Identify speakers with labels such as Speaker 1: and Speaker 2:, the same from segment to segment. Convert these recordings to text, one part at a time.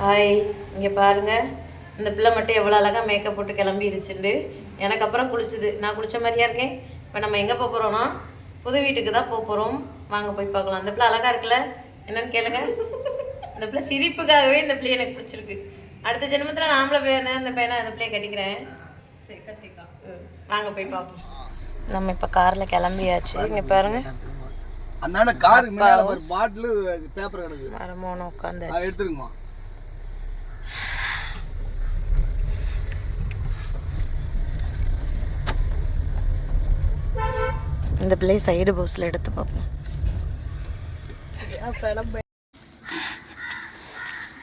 Speaker 1: Hi இங்கே பாருங்க. இந்த பிள்ளை மட்டும் எவ்வளோ அழகாக மேக்கப் போட்டு கிளம்பிருச்சுண்டு. எனக்கு அப்புறம் குளிச்சுது. நான் குளிச்ச மாதிரியா இருக்கேன்? இப்போ நம்ம எங்கே போக போகிறோம்னா புது வீட்டுக்கு தான் போக போகிறோம் வாங்க போய் பார்க்கலாம். அந்த பிள்ளை அழகாக இருக்குல்ல? என்னன்னு கேளுங்க. இந்த பிள்ளை சிரிப்புக்காகவே இந்த பிள்ளை எனக்கு பிடிச்சிருக்கு. அடுத்த ஜென்மத்தில் நாமளே போய் அந்த பையனை அந்த பிள்ளைய கட்டிக்கிறேன்.
Speaker 2: சரி கட்டிக்கா.
Speaker 1: வாங்க போய் பார்ப்போம். நம்ம இப்போ காரில் கிளம்பியாச்சு. இங்கே பாருங்க.
Speaker 3: அந்தாண்ட காருக்கு முன்னால ஒரு பாட்டில் பேப்பர் கிடக்கு.
Speaker 1: மரமோன உட்காந்து
Speaker 3: எடுத்துருங்கம்மா.
Speaker 1: இந்த பிள்ளைய சைடு போஸில் எடுத்து பார்ப்போம்.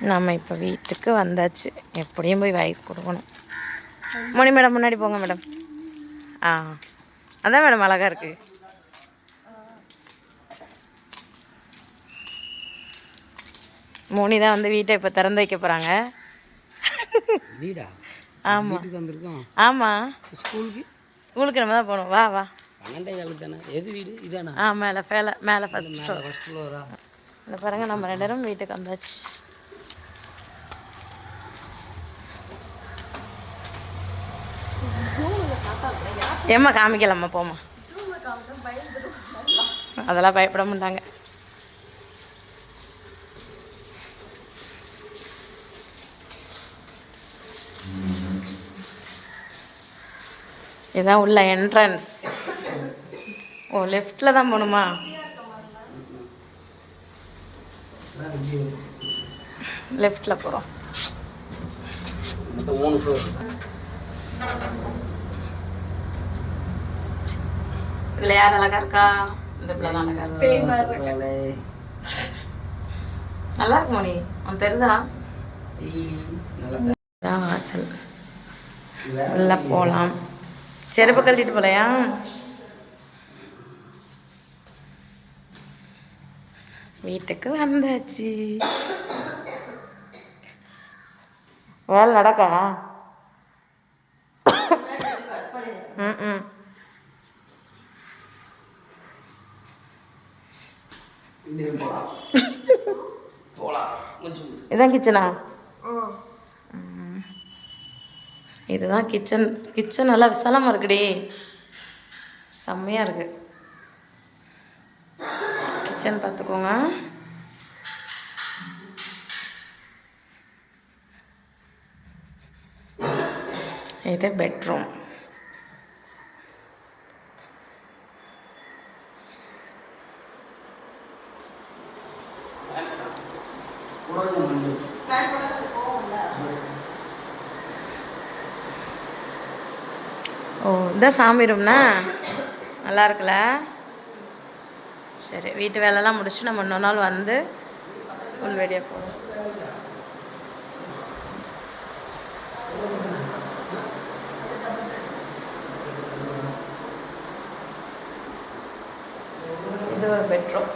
Speaker 1: நம்ம இப்போ வீட்டுக்கு வந்தாச்சு. எப்படியும் போய் வாய்ஸ் கொடுக்கணும். மணி மேடம் முன்னாடி போங்க மேடம். ஆ அதான் மேடம் அழகா இருக்கு. மோனி தான் வந்து வீட்டை இப்போ திறந்து வைக்க போகிறாங்க
Speaker 4: வீடா?
Speaker 1: ஆமாம் ஆமாம்
Speaker 4: ஸ்கூலுக்கு?
Speaker 1: ஸ்கூலுக்கு நம்ம தான் போகணும். வா வா.
Speaker 4: பன்னெண்டாவது ஆளு தானே எது வீடு? இதானா?
Speaker 1: ஆ மேலே மேலே மேலே ஃபஸ்ட்
Speaker 4: ஃப்ளோரா
Speaker 1: பாருங்க நம்ம ரெண்டு வீட்டுக்கு வந்தாச்சு. ஏம்மா காமிக்கலாம்மா போம்மா. அதெல்லாம் பயப்பட மாட்டாங்க. இதுதான் உள்ள என்ட்ரன்ஸ் ஓ லெஃப்டில் தான் போகணுமா லெஃப்டில் போகிறோம் இதில் யார் அழகா இருக்கா? இந்த பிள்ளை அழகா நல்லா இருக்கு மணி உனக்கு தெரியுதா
Speaker 4: நல்லா
Speaker 1: இதான் வாசல். உள்ள போகலாம் செருப்பு கழட்டிட்டு போகலையா வீட்டுக்கு வந்தாச்சு. வேலை நடக்கா? ம் ம். இதான் கிச்சனா. இதுதான் கிச்சன் கிச்சன் நல்லா விசாலமாக இருக்குடி. செம்மையாக இருக்கு. கிச்சன் பார்த்துக்கோங்க. இது பெட்ரூம் ஓ இதான் சாமி ரூம்னா நல்லா இருக்குல்ல? சரி வீட்டு வேலைலாம் முடிச்சுட்டு நம்ம இன்னொரு நாள் வந்து ஃபுல் வெளியே போகணும் இது ஒரு பெட்ரூம்